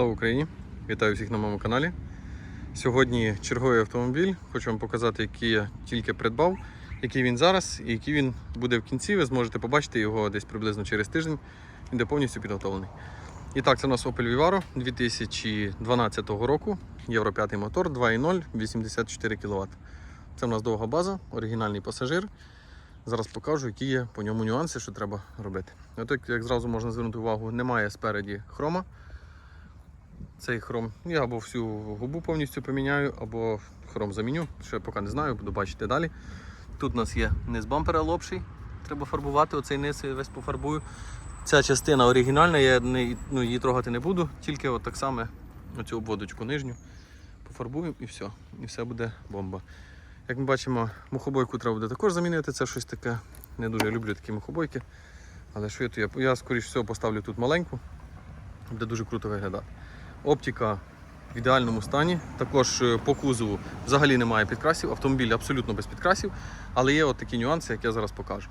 Слава Україні! Вітаю всіх на моєму каналі. Сьогодні черговий автомобіль. Хочу вам показати, який я тільки придбав, який він зараз і який він буде в кінці. Ви зможете побачити його десь приблизно через тиждень. Він буде повністю підготовлений. І так, це у нас Opel Vivaro 2012 року. Євро 5 мотор 2.0, 84 кВт. Це у нас довга база, оригінальний пасажир. Зараз покажу, які є по ньому нюанси, що треба робити. От як, як зразу можна звернути увагу, немає спереді хрома. Цей хром я або всю губу повністю поміняю, або хром заміню. Я поки не знаю, буду бачити далі. Тут у нас є низ бампера лопший. Треба фарбувати, оцей низ я весь пофарбую. Ця частина оригінальна, я не, ну, її трогати не буду, тільки от так само оцю обводочку нижню пофарбую і все. І все буде бомба. Як ми бачимо, мухобойку треба буде також замінити. Це щось таке. Не дуже люблю такі мухобойки. Але що я то я, я скоріш всього поставлю тут маленьку, буде дуже круто виглядати. Оптика в ідеальному стані. Також е, по кузову взагалі немає підкрасів. Автомобіль абсолютно без підкрасів, але є от такі нюанси, як я зараз покажу.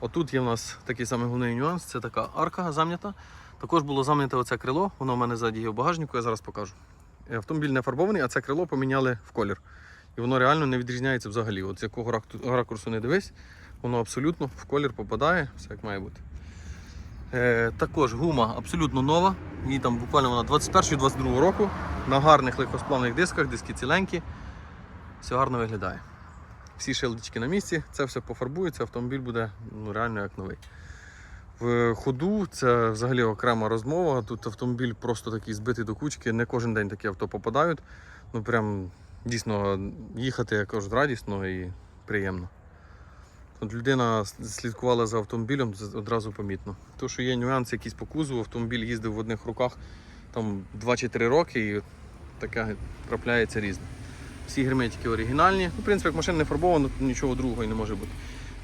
Отут є в нас такий самий головний нюанс, це така арка зам'ята. Також було зам'яте оце крило, воно в мене ззаді є в багажнику, я зараз покажу. Е, Автомобіль не фарбований, а це крило поміняли в колір. І воно реально не відрізняється взагалі. От з якого ракурсу не дивись, воно абсолютно в колір попадає, все як має бути. Е, також гума абсолютно нова. Їй там буквально вона 21-22 року. На гарних легкосплавних дисках, диски ціленькі. Все гарно виглядає. Всі шилдички на місці, це все пофарбується, автомобіль буде ну, реально як новий. В ходу це взагалі окрема розмова. Тут автомобіль просто такий збитий до кучки. Не кожен день такі авто попадають. Ну прям дійсно їхати, як кажуть, радісно і приємно. От людина слідкувала за автомобілем, одразу помітно. То, що є нюанси якісь по кузову, автомобіль їздив в одних руках там 2 чи 3 роки і таке трапляється різне. Всі герметики оригінальні. Ну, в принципі, як машина не фарбована, то нічого другого і не може бути.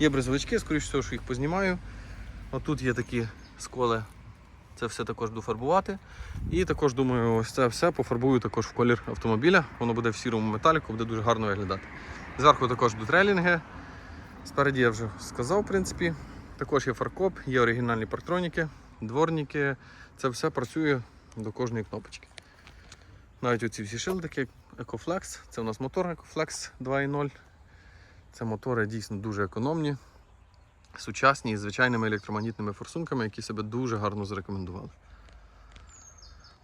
Є бризовички, скоріш всього, що їх познімаю. От тут є такі сколи. Це все також буду фарбувати. І також думаю, ось це все пофарбую також в колір автомобіля. Воно буде в сірому металіку, буде дуже гарно виглядати. Зверху також будуть релінги. Спереді я вже сказав, в принципі. Також є фаркоп, є оригінальні парктроніки, дворники. Це все працює до кожної кнопочки. Навіть оці всі шилдики, EcoFlex, це у нас мотор EcoFlex 2.0. Це мотори дійсно дуже економні, сучасні і звичайними електромагнітними форсунками, які себе дуже гарно зарекомендували.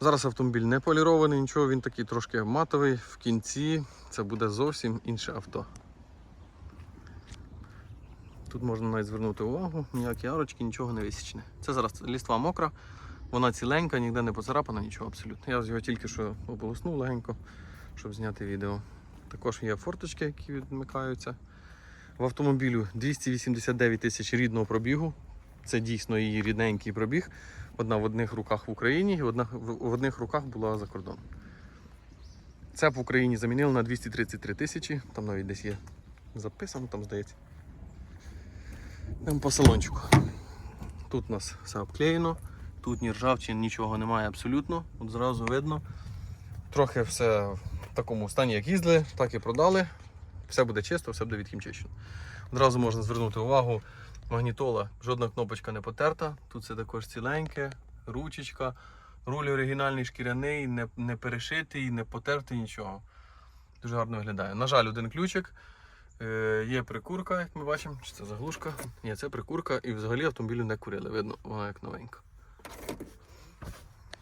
Зараз автомобіль не полірований, нічого, він такий трошки матовий. В кінці це буде зовсім інше авто. Тут можна навіть звернути увагу, ніякі арочки, нічого не висічне. Це зараз ліства мокра, вона ціленька, ніде не поцарапана, нічого абсолютно. Я його тільки що ополоснув легенько, щоб зняти відео. Також є форточки, які відмикаються. В автомобілю 289 тисяч рідного пробігу. Це дійсно її рідненький пробіг. Одна в одних руках в Україні і одна в одних руках була за кордоном. Це в Україні замінили на 233 тисячі, там навіть десь є записано, там здається. Йдемо по салончику. Тут у нас все обклеєно, тут ні ржавчин, нічого немає абсолютно. От зразу видно. Трохи все в такому стані, як їздили, так і продали. Все буде чисто, все буде відхімчищено. Одразу можна звернути увагу, магнітола, жодна кнопочка не потерта. Тут все також ціленьке, ручечка, руль оригінальний шкіряний, не, не перешитий, не потертий, нічого. Дуже гарно виглядає. На жаль, один ключик. Е, є прикурка, як ми бачимо, чи це заглушка. Ні, це прикурка і взагалі автомобілю не курили. Видно, вона як новенька.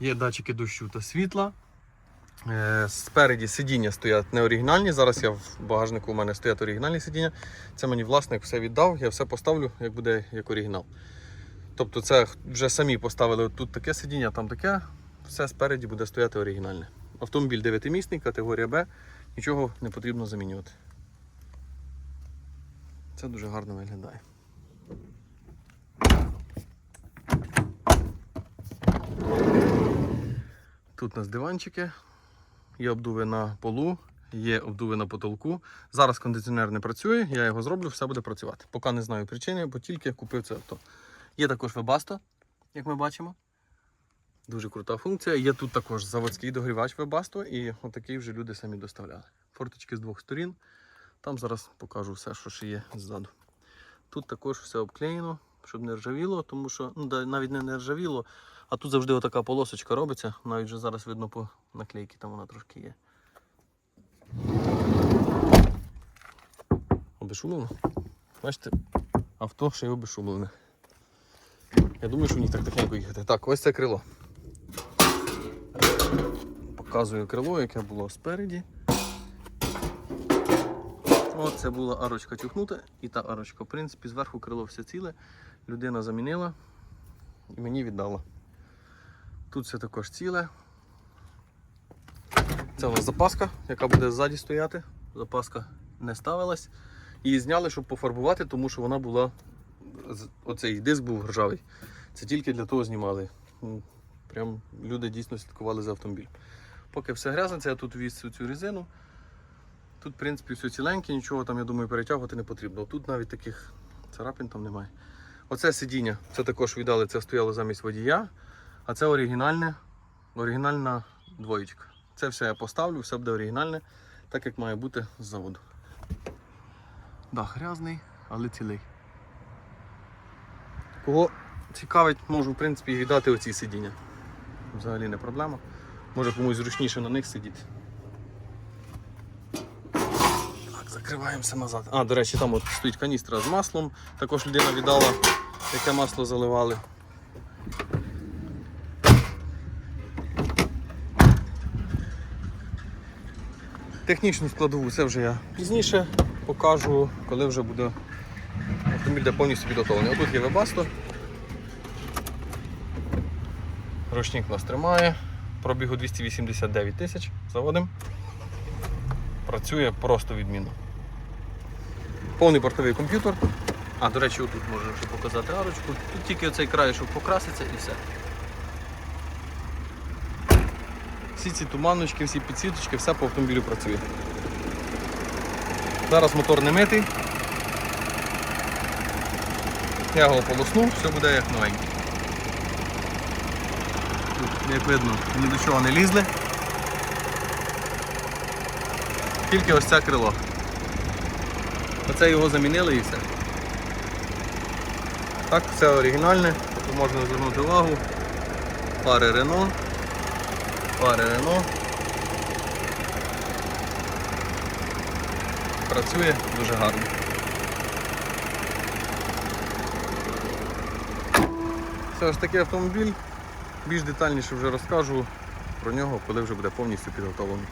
Є датчики дощу та світла. Е, Спереді сидіння стоять не оригінальні. Зараз я в багажнику у мене стоять оригінальні сидіння. Це мені власник все віддав, я все поставлю, як буде як оригінал. Тобто це вже самі поставили тут таке сидіння, там таке. Все спереді буде стояти оригінальне. Автомобіль 9-місний, категорія Б, нічого не потрібно замінювати. Це дуже гарно виглядає. Тут у нас диванчики, є обдуви на полу, є обдуви на потолку. Зараз кондиціонер не працює, я його зроблю, все буде працювати. Поки не знаю причини, бо тільки купив це авто. Є також Webasto, як ми бачимо. Дуже крута функція. Є тут також заводський догрівач Webasto і отакий вже люди самі доставляли. Форточки з двох сторін. Там зараз покажу все, що ще є ззаду. Тут також все обклеєно, щоб не ржавіло, тому що ну, навіть не, ржавіло, А тут завжди отака полосочка робиться, навіть вже зараз видно по наклейці, там вона трошки є. Обешумлено? Бачите, авто ще й обешумлене. Я думаю, що в них так тихенько їхати. Так, ось це крило. Показую крило, яке було спереді. Оце була арочка тюхнута і та арочка. В принципі, зверху крило все ціле. Людина замінила і мені віддала. Тут все також ціле. Це у нас запаска, яка буде ззаді стояти. Запаска не ставилась. Її зняли, щоб пофарбувати, тому що вона була. Оцей диск був ржавий. Це тільки для того знімали. Ну, Прям люди дійсно слідкували за автомобілем. Поки все грязне, це я тут віз цю резину. Тут, в принципі, все ціленьке, нічого там, я думаю, перетягувати не потрібно. Тут навіть таких царапин там немає. Оце сидіння, це також віддали, це стояло замість водія. А це оригінальне, оригінальна двоєчка. Це все я поставлю, все буде оригінальне, так як має бути з заводу. Дах грязний, але цілий. Кого цікавить, можу в принципі віддати оці сидіння. Взагалі не проблема. Може комусь зручніше на них сидіти. Так, закриваємося назад. А, до речі, там от стоїть каністра з маслом. Також людина віддала, яке масло заливали. Технічну складову це вже я пізніше покажу, коли вже буде автомобіль де повністю підготовлений. Отут є вебасто. Ручник нас тримає. Пробігу 289 тисяч. Заводимо. Працює просто відмінно. Повний бортовий комп'ютер. А, до речі, отут можна ще показати арочку. Тут тільки оцей краєшок покраситься і все. Всі ці туманочки, всі підсвіточки, все по автомобілю працює. Зараз мотор не митий. Я його полосну, все буде як новенький. Тут, як видно, ні до чого не лізли. Тільки ось це крило. Оце його замінили і все. Так, це оригінальне, тут можна звернути увагу. Пари Рено. Пари Рено. Працює дуже гарно. Це ось такий автомобіль. Більш детальніше вже розкажу про нього, коли вже буде повністю підготовлений.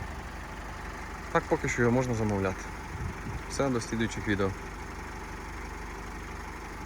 Так поки що його можна замовляти. Все, до слідуючих відео.